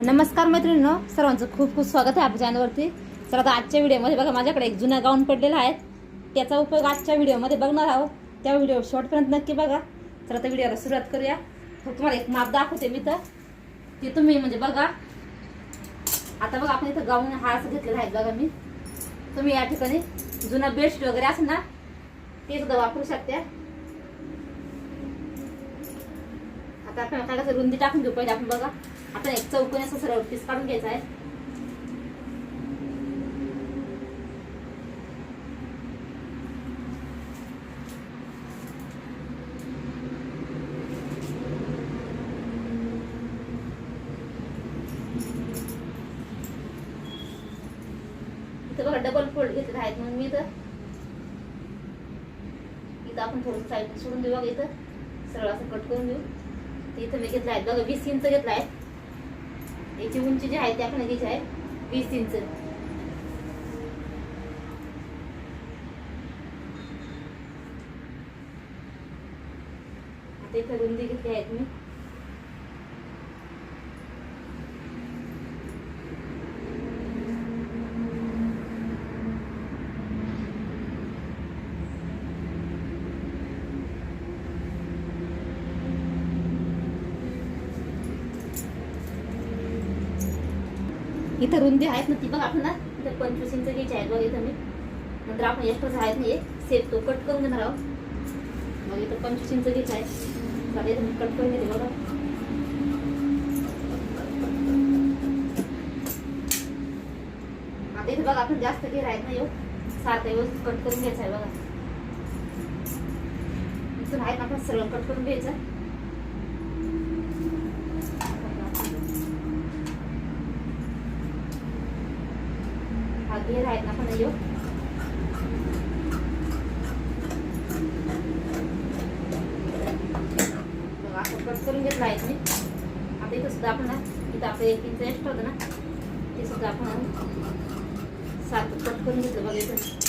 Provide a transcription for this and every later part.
नमस्कार मैत्रिणींनो सर्वांचं खूप खूप स्वागत आहे आपल्या चॅनलवरती. तर आता आजच्या व्हिडिओमध्ये बघा माझ्याकडे एक जुना गाऊन पडलेला आहे. त्याचा उपयोग आजच्या व्हिडिओमध्ये बघणार आहोत. त्या व्हिडिओ शॉर्टपर्यंत नक्की बघा. तर आता व्हिडिओला सुरुवात करूया. तर तुम्हाला एक माप दाखवते मी तर. ते तुम्ही म्हणजे बघा. आता बघा आपण इथं गाऊन हा असं घेतलेला आहे बघा मी. तुम्ही या ठिकाणी जुना बेडशीट वगैरे असेल ना ते सुद्धा वापरू शकता. आता आपण काय कसं रुंदी टाकून घेऊ पहिले आपण बघा. आता एक चौकोनी असं सरळ पीस काढून घ्यायचा आहे. इथं बघा डबल फोल्ड घेतलेले आहेत म्हणून मी इथं. इथं आपण थोडं साईड सोडून देऊ बघा इथं. सरळ असं कट करून देऊ. इथं मी घेतला आहे. बघा वीस इंच घेतला आहे. याची उंची जी आहे ती आपण घ्यायची आहे. वीस इंच. आता इथं रुंदी घेतली आहेत मी? इथं रुंदी आहेत ना ती बघ आपण ना इथं पंचवीस इंच घ्यायची आहेत बघ इथं मी नंतर आपण एक्स्ट्रा आहेत ना एक तो कट करून घेणार आहोत. मग इथं पंचवीस इंच घ्यायचं आहे चालेल इथं मी कट करून घेते बघा. आता इथं बघा आपण जास्त घेर आहेत ना येऊ सारखं व्यवस्थित कट करून घ्यायचं आहे बघा. इथून आहेत ना आपण सरळ कट करून घ्यायचं. हा आहेत ना पण येऊ बघा असं कट करून घेतलं आहे मी आता इथं सुद्धा आपण इथं आपलं एक इंच एक्स्ट्रा होतं ना ते सुद्धा आपण सात कट करून घेतलं बघा इथं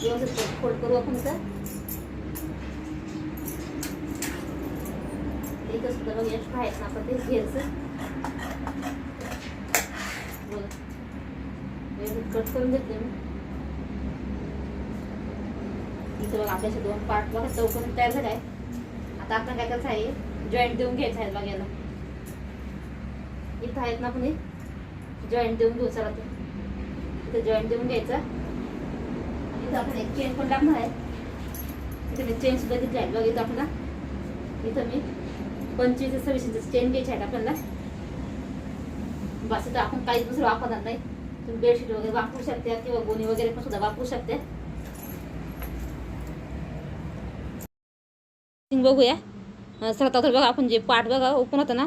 व्यवस्थित फोल्ड करू आपण तर इथं सुद्धा बघा एक्स्ट्रा आहेत ना आपण तेच घ्यायचं बघा व्यवस्थित कट करून घेतले मी. इथं बघा आपल्याचे दोन पार्ट बघा चौकन तयार झाला आहे आता आपण काय करायचं आहे जॉईंट देऊन घ्यायचं आहे बघायला इथं आहेत ना आपण जॉईंट देऊन घेऊ चला इथं जॉईंट देऊन घ्यायचं. इथं आपण एक चेन पण टाकणार आहे. इथं मी चेन सुद्धा घेतली आहे बघा इथं आपल्याला. इथं मी पंचवीस सव्वीस इंच चेन घ्यायची आहेत आपल्याला. बस इथं आपण काहीच दुसरं वापरणार नाही. तुम्ही बेडशीट वगैरे वापरू शकता किंवा गोणी वगैरे पण सुद्धा वापरू शकते. बघूया. सगळ्यात अगोदर बघा आपण जे पाठ बघा ओपन होतं ना?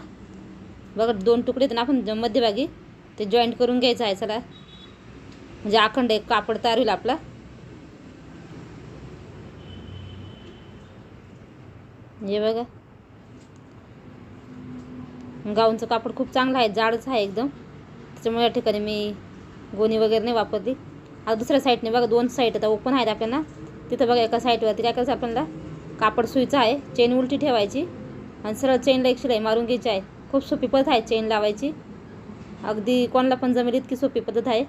बघा दोन तुकडे ना आपण मध्यभागी ते जॉईंट करून घ्यायचं आहे चला. म्हणजे अखंड एक कापड तयार होईल आपला. हे बघा. गाऊनचं कापड खूप चांगलं आहे जाडच आहे एकदम. त्याच्यामुळे या ठिकाणी मी गोणी वगैरे नाही वापरली. आता दुसऱ्या साईडने बघा दोन साईड आता ओपन आहेत आपल्याला. तिथं बघा एका साईडवरती काय करायचं आपल्याला? कापड सुईचं आहे चेन उलटी ठेवायची आणि सरळ चेनला एक शिलाई मारून घ्यायची आहे. खूप सोपी पद्धत आहे चेन लावायची. अगदी कोणाला पण जमेल इतकी सोपी पद्धत आहे.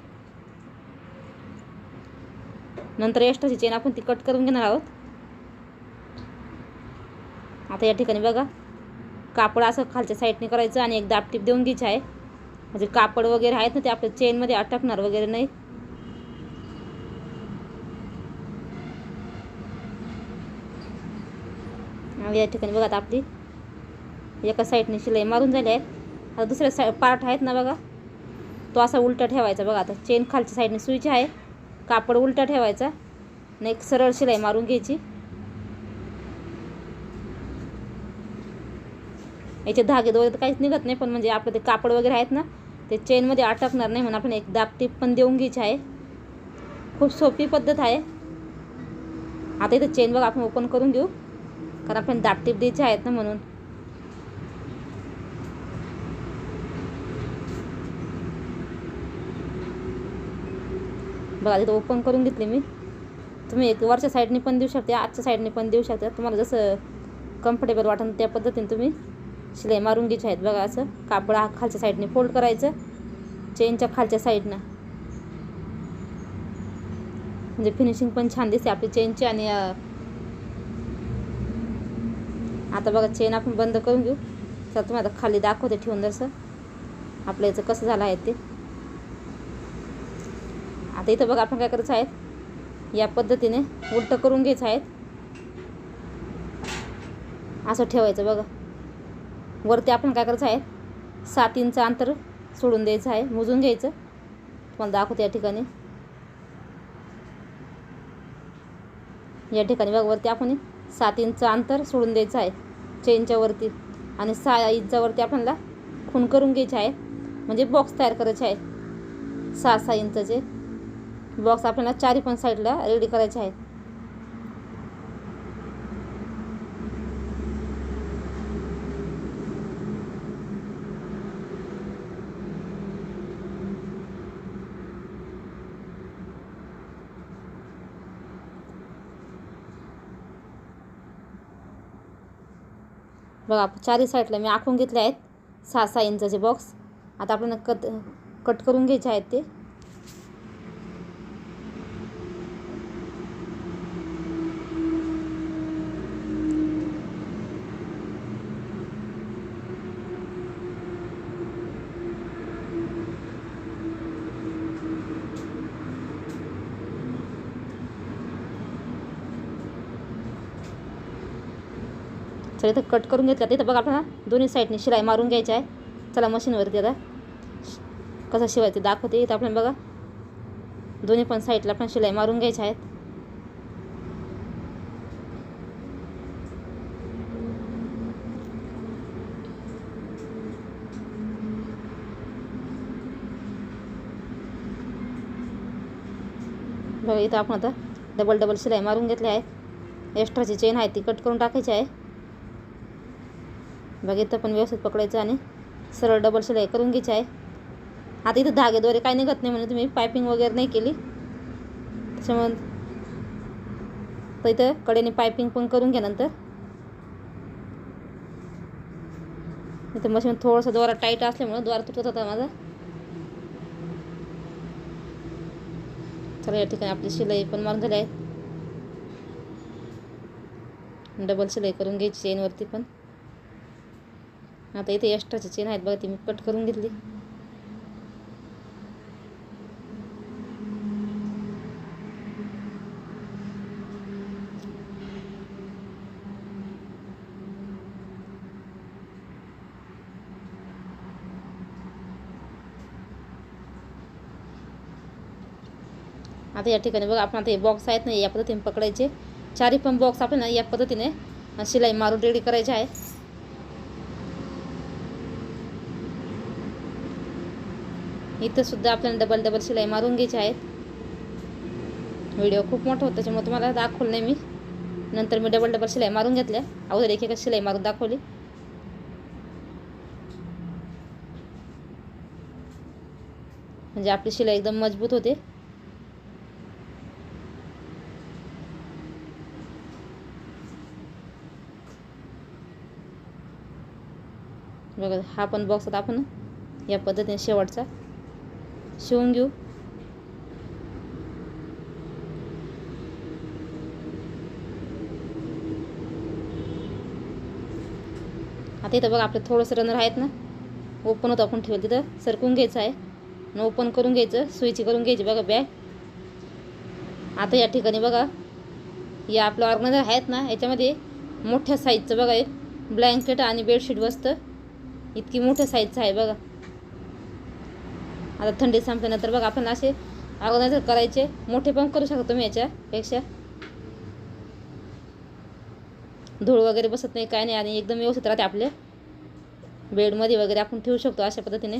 नंतर एक्स्ट्राची चेन आपण ती कट करून घेणार आहोत. आता या ठिकाणी बघा कापड असं खालच्या साईडने करायचं आणि एक दाबटीप देऊन घ्यायची आहे. म्हणजे कापड वगैरे आहेत ना ते आपल्या चेनमध्ये अटकणार वगैरे नाही. या ठिकाणी बघा आता आपली. एका साईडने शिलाई मारून झाली आहे आता दुसऱ्या साई पार्ट आहेत ना बघा. तो असा उलटा ठेवायचा बघा आता. चेन खालच्या साईडने सुईची आहे. कापड उलटा ठेवायचा. नाही एक सरळ शिलाई मारून घ्यायची. याचे धागे दोरे तर काहीच निघत नाही पण म्हणजे आपलं ते कापड वगैरे आहेत ना ते चेनमध्ये अटकणार नाही म्हणून आपण एक दाबटीप पण देऊन घ्यायची आहे. खूप सोपी पद्धत आहे. आता इथं चेन बघा आपण ओपन करून घेऊ कारण आपण दाबटीप द्यायचे आहेत ना म्हणून. बघा तिथं ओपन करून घेतली मी. तुम्ही एक वरच्या साईडने पण देऊ शकता आजच्या साईडने पण देऊ शकता. तुम्हाला जसं कम्फर्टेबल वाटेल त्या पद्धतीने तुम्ही शिलाई मारून घ्यायची आहेत बघा असं. कापड हा खालच्या साईडने फोल्ड करायचं. चेनच्या खालच्या साईडनं म्हणजे फिनिशिंग पण छान दिसते आपली चेनची आणि आता बघा चेन आपण बंद करून घेऊ. तर तुम्हाला आता खाली दाखवते ठेवून जसं. आपल्या याचं कसं झालं आहे ते. आता इथं बघा आपण काय करायचं आहे. या पद्धतीने उलटं करून घ्यायचं आहे. असं ठेवायचं बघा. वरती आपण काय करायचं आहे? सात इंच अंतर सोडून द्यायचं आहे. मोजून घ्यायचं. तुम्हाला दाखवते या ठिकाणी. या ठिकाणी बघा वरती आपण सात इंच अंतर सोडून द्यायचं आहे. चेनच्या वरती. आणि सहा इंचावरती आपल्याला खून करून घ्यायचे आहे. म्हणजे बॉक्स तयार करायचे आहे. सहा सहा इंचचे. बॉक्स आपल्याला चारी पण साईडला रेडी करायचे आहेत बघा चारही साईडला मी आखून घेतले आहेत. सहा सहा इंचाचे बॉक्स आता आपल्याला कट कट करून घ्यायचे आहेत ते. चला इथं कट करून घेतला तिथं बघा आपल्याला दोन्ही साईडने शिलाई मारून घ्यायची आहे. चला मशीनवरती आता. कसं शिवायचं ते दाखवते. इथं आपण बघा. दोन्ही पण साईडला पण शिलाई मारून घ्यायच्या आहेत. बघा इथं आपण आता डबल डबल शिलाई मारून घेतली आहे एक्स्ट्राची चेन आहे ती कट करून टाकायची आहे. बघा इथं पण व्यवस्थित पकडायचं आणि सरळ डबल शिलाई करून घ्यायची आहे. आता इथं धागेद्वारे काही निघत नाही म्हणजे तुम्ही पायपिंग वगैरे नाही केली. त्याच्यामुळे तर इथं कडेने पायपिंग पण करून घ्या नंतर. इथं मशीन थोडंसं द्वारा टाईट असल्यामुळं द्वारा तुटत होता माझा. चला या ठिकाणी आपली शिलाई पण मारून झाली आहे. डबल शिलाई करून घ्यायची चेनवरती पण. आता इथे एक्स्ट्राचे चेन आहेत बघा ती मी कट करून घेतली. आता या ठिकाणी बघा आपण आता हे बॉक्स आहेत ना या पद्धतीने पकडायचे. चारही पण बॉक्स आपण ना या पद्धतीने शिलाई मारून रेडी करायचे आहे. इथं सुद्धा आपल्याला डबल डबल शिलाई मारून घ्यायची आहेत. व्हिडिओ खूप मोठा होता त्याच्यामुळे तुम्हाला दाखवलं नाही मी. नंतर मी डबल डबल शिलाई मारून घेतल्या. अगोदर एक एक शिलाई मारून दाखवली. म्हणजे आपली शिलाई एकदम मजबूत होते. बघा हा पण बॉक्स आता आपण या पद्धतीने शेवटचा. शिवून घेऊ. आता इथं बघा आपलं थोडंसं रनर आहेत ना. ओपन होतं आपण ठेवलं तिथं. सरकून घ्यायचं आहे. आणि ओपन करून घ्यायचं. सुईची करून घ्यायची बघा बॅग आता या ठिकाणी बघा. या आपलं ऑर्गनायझर आहेत ना. याच्यामध्ये मोठ्या साईजचं बघा एक ब्लँकेट आणि बेडशीट बसतं इतकी मोठ्या साईजचं आहे बघा. आता थंडी संपल्यानंतर बघा आपण असे अगोदर करायचे. मोठे पण करू शकतो तुम्ही याच्यापेक्षा धूळ वगैरे बसत नाही काय नाही आणि एकदम व्यवस्थित राहते आपले. बेडमध्ये वगैरे आपण ठेवू शकतो अशा पद्धतीने.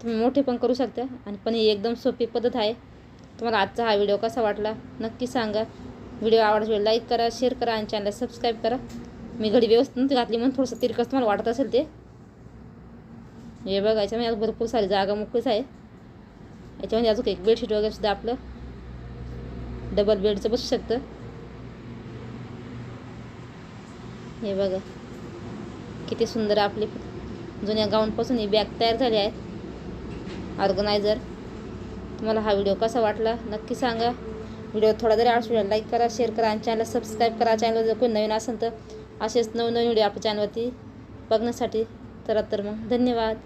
तुम्ही मोठे पण करू शकता आणि पण ही एकदम सोपी पद्धत आहे. तुम्हाला आजचा हा व्हिडिओ कसा वाटला नक्की सांगा. व्हिडिओ आवडला लाईक करा शेअर करा आणि चॅनलला सबस्क्राईब करा. मी घडी व्यवस्थित घातली म्हणून थोडंसं तिरकस तुम्हाला वाटत असेल ते. हे बघायचं म्हणजे भरपूर सारी जागा मोकळीच आहे. याच्यामध्ये अजून एक बेडशीट वगैरे सुद्धा आपलं. डबल बेडचं बसू शकतं. हे बघा. किती सुंदर आपली जुन्या गाऊनपासून ही बॅग तयार झाली आहेत ऑर्गनायझर तुम्हाला हा व्हिडिओ कसा वाटला नक्की सांगा. व्हिडिओ थोडा जरी आवडला लाईक करा शेअर करा आणि चॅनलला सबस्क्राईब करा. चॅनलवर जर कोणी नवीन असेल तर असेच नवनवीन व्हिडिओ आपल्या चॅनलवरती बघण्यासाठी. तर तर मग धन्यवाद.